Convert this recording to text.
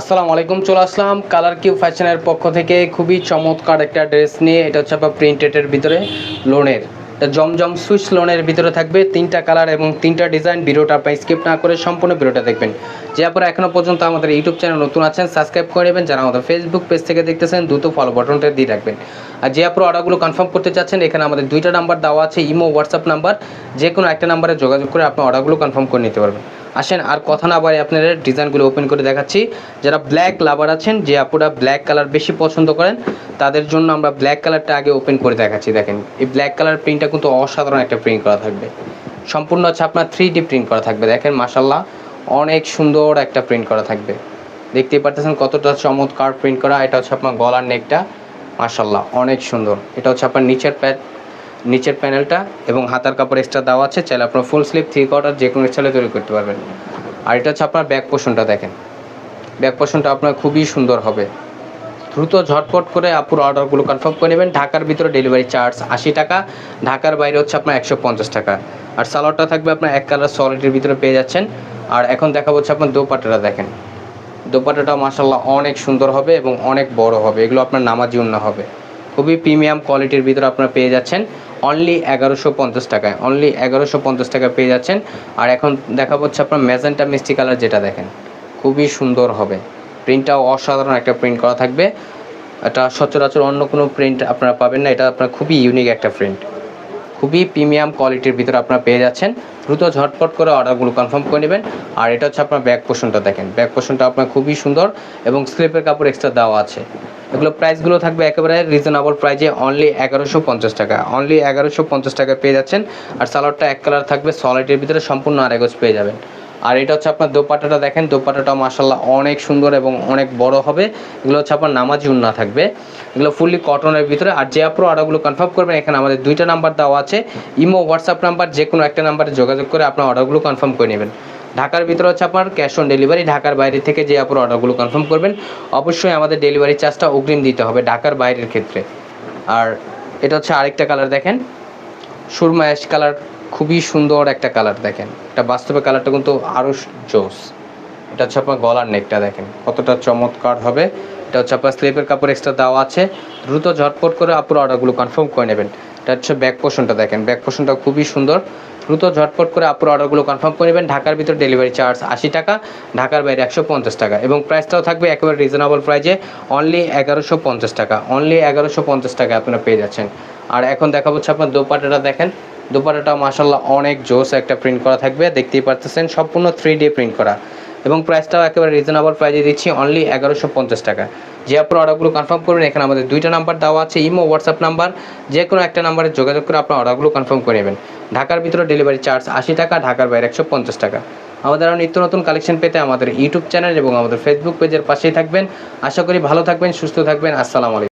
আসসালামু আলাইকুম, চলে আসলাম কালার কিউ ফ্যাশনের পক্ষ থেকে। খুবই চমৎকার একটা ড্রেস নিয়ে, এটা হচ্ছে আপনার প্রিন্টেডের ভিতরে লোনের জমজম সুইচ লোনের ভিতরে থাকবে, তিনটা কালার এবং তিনটা ডিজাইন ভিডিওটা আপনার স্কিপ না করে সম্পূর্ণ ভিডিওটা দেখবেন। যে আপনারা এখনও পর্যন্ত আমাদের ইউটিউব চ্যানেল নতুন আছেন সাবস্ক্রাইব করে নেবেন। যারা আমাদের ফেসবুক পেজ থেকে দেখতেছেন, দ্রুত ফলো বাটনটা দিয়ে রাখবেন। আর যে আপনার অর্ডারগুলো কনফার্ম করতে চাচ্ছেন, এখানে আমাদের দুইটা নাম্বার দেওয়া আছে ইমো হোয়াটসঅ্যাপ নাম্বার যে কোনো একটা নাম্বারে যোগাযোগ করে আপনার অর্ডারগুলো কনফার্ম করে নিতে পারবেন। আসেন, আর কথা না বাড়ি আপনাদের ডিজাইনগুলো ওপেন করে দেখাচ্ছি। যারা ব্ল্যাক লাভার আছেন, যে আপুরা ব্ল্যাক কালার বেশি পছন্দ করেন, তাদের জন্য আমরা ব্ল্যাক কালারটা আগে ওপেন করে দেখাচ্ছি, দেখেন। এই ব্ল্যাক কালার প্রিন্টটা কিন্তু অসাধারণ একটা প্রিন্ট করা থাকবে। সম্পূর্ণ হচ্ছে আপনার থ্রি ডি প্রিন্ট করা থাকবে, দেখেন মাসাল্লাহ অনেক সুন্দর একটা প্রিন্ট করা থাকবে। দেখতেই পারতেছেন কতটা চমৎকার প্রিন্ট করা, এটা হচ্ছে আপনার গলার নেকটা মাসাল্লাহ অনেক সুন্দর। এটা হচ্ছে আপনার নিচের প্যাট নিচের প্যানেলটা এবং হাতার কাপড় এক্সট্রা দেওয়া আছে। চাইলে আপনার ফুল স্লিপ থ্রি কোয়ার্টার যে কোনো স্টাইলে তৈরি করতে পারবেন। আর এটা হচ্ছে আপনার ব্যাক পোষণটা দেখেন। ব্যাক পোষণটা আপনার খুবই সুন্দর হবে। দ্রুত ঝটপট করে আপুর অর্ডারগুলো কনফার্ম করে নেবেন। ঢাকার ভিতরে ডেলিভারি চার্জ আশি টাকা, ঢাকার বাইরে হচ্ছে আপনার একশো পঞ্চাশ টাকা। আর সালোয়ারটা থাকবে আপনার এক কালার সলিডের ভিতরে পেয়ে যাচ্ছেন। আর এখন দেখা হচ্ছে আপনার দোপাটাটা দেখেন। দোপাটাটা মাসাল্লাহ অনেক সুন্দর হবে এবং অনেক বড় হবে। এগুলো আপনার নামাজি উন্না হবে। খুবই প্রিমিয়াম কোয়ালিটির ভিতরে আপনারা পেয়ে যাচ্ছেন। অনলি এগারোশো পঞ্চাশ টাকায় অনলি এগারোশো পঞ্চাশ টাকায় পেয়ে যাচ্ছেন। আর এখন দেখা হচ্ছে আপনার ম্যাজেন্টা মিষ্টি কালার যেটা দেখেন। খুবই সুন্দর হবে। প্রিন্টটাও অসাধারণ একটা প্রিন্ট করা থাকবে। এটা সচরাচর অন্য কোনো প্রিন্ট আপনারা পাবেন না, এটা আপনার খুবই ইউনিক একটা প্রিন্ট। খুবই প্রিমিয়াম কোয়ালিটির ভিতরে আপনারা পেয়ে যাচ্ছেন। দ্রুত ঝটপট করে অর্ডারগুলো কনফার্ম করে নেবেন। আর এটা হচ্ছে আপনার ব্যাক পোষণটা দেখেন। ব্যাক পোষণটা আপনার খুবই সুন্দর এবং স্লিপের কাপড় এক্সট্রা দেওয়া আছে। এগুলো প্রাইসগুলো থাকবে একেবারে রিজনেবল প্রাইজে অনলি এগারোশো পঞ্চাশ টাকা। অনলি এগারোশো পঞ্চাশ টাকা পেয়ে যাচ্ছেন। আর সালোয়ারটা এক কালার থাকবে সলিডের ভিতরে সম্পূর্ণ আরেগজ পেয়ে যাবেন। আর এটা হচ্ছে আপনার দোপাটাটা দেখেন দোপাটাটা মাসাল্লাহ অনেক সুন্দর এবং অনেক বড় হবে। এগুলো হচ্ছে আপনার নামাজি উন্না থাকবে। এগুলো ফুললি কটনের ভিতরে। আর যে আপনার অর্ডারগুলো কনফার্ম করবেন, এখানে আমাদের দুইটা নাম্বার দেওয়া আছে। ইমো হোয়াটসঅ্যাপ নাম্বার যে কোনো একটা নাম্বারে যোগাযোগ করে আপনার অর্ডারগুলো কনফার্ম করে নেবেন। ঢাকার ভিতরে হচ্ছে আপনার ক্যাশ অন ডেলিভারি ঢাকার বাইরে থেকে যে আপনার অর্ডারগুলো কনফার্ম করবেন, অবশ্যই আমাদের ডেলিভারি চার্জটা অগ্রিম দিতে হবে ঢাকার বাইরের ক্ষেত্রে। আর এটা হচ্ছে আরেকটা কালার দেখেন সুরমা অ্যাশ কালার খুবই সুন্দর একটা কালার দেখেন। এটা বাস্তবে কালারটা কিন্তু আরও জোস। এটা হচ্ছে আপনার গলার নেকটা দেখেন, কতটা চমৎকার হবে। এটা হচ্ছে আপনার স্লিপের কাপড় এক্সট্রা দেওয়া আছে। দ্রুত ঝটপট করে আপুর অর্ডারগুলো কনফার্ম করে নেবেন। এটা হচ্ছে ব্যাক পোষণটা দেখেন ব্যাক পোষণটা খুবই সুন্দর। দ্রুত ঝটপট করে আপুর অর্ডারগুলো কনফার্ম করে নেবেন। ঢাকার ভিতর ডেলিভারি চার্জ আশি টাকা, ঢাকার বাইরে একশো পঞ্চাশ টাকা এবং প্রাইসটাও থাকবে একেবারে রিজনেবল প্রাইজে অনলি এগারোশো পঞ্চাশ টাকা অনলি এগারোশো পঞ্চাশ টাকা আপনারা পেয়ে যাচ্ছেন। আর এখন দেখা হচ্ছে আপনার দোপাটাটা দেখেন দোপাটাটা মাসাল্লাহ অনেক জোস একটা প্রিন্ট করা থাকবে, দেখতেই পারতেছেন, সম্পূর্ণ থ্রি ডি প্রিন্ট করা। এবং প্রাইসটাও একেবারে রিজনেবল প্রাইজে দিচ্ছি অনলি এগারোশো পঞ্চাশ টাকা। যে আপনার অর্ডারগুলো কনফার্ম করবেন, এখানে আমাদের দুইটা নাম্বার দেওয়া আছে ইমো হোয়াটসঅ্যাপ নাম্বার যে কোনো একটা নাম্বারে যোগাযোগ করে আপনার অর্ডারগুলো কনফার্ম করে নেবেন। ঢাকার ভিতরে ডেলিভারি চার্জ আশি টাকা, ঢাকার বাইরে একশো পঞ্চাশ টাকা। আমাদের আরও নিত্য নতুন কালেকশন পেতে আমাদের ইউটিউব চ্যানেল এবং আমাদের ফেসবুক পেজের পাশেই থাকবেন। আশা করি ভালো থাকবেন, সুস্থ থাকবেন, আসসালামু আলাইকুম।